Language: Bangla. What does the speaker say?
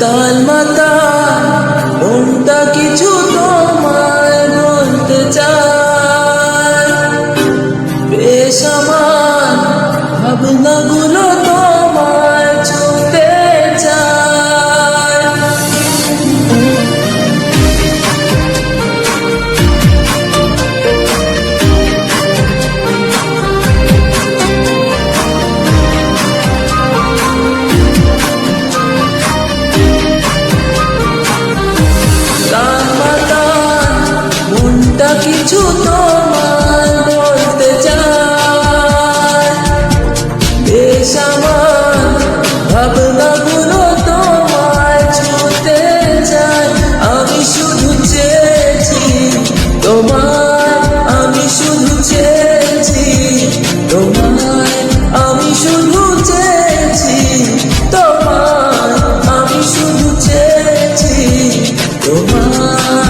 তাল মাতা কিছু তোমায় বলতে চায় বেশ আমার ভাবনাগুলো তোমায় ছুঁতে চায় আমি শুধু চেয়েছি তোমায়, আমি শুধু চেয়েছি তোমায়, আমি শুধু চেয়েছি তোমায়, আমি শুধু চেয়েছি তোমায়।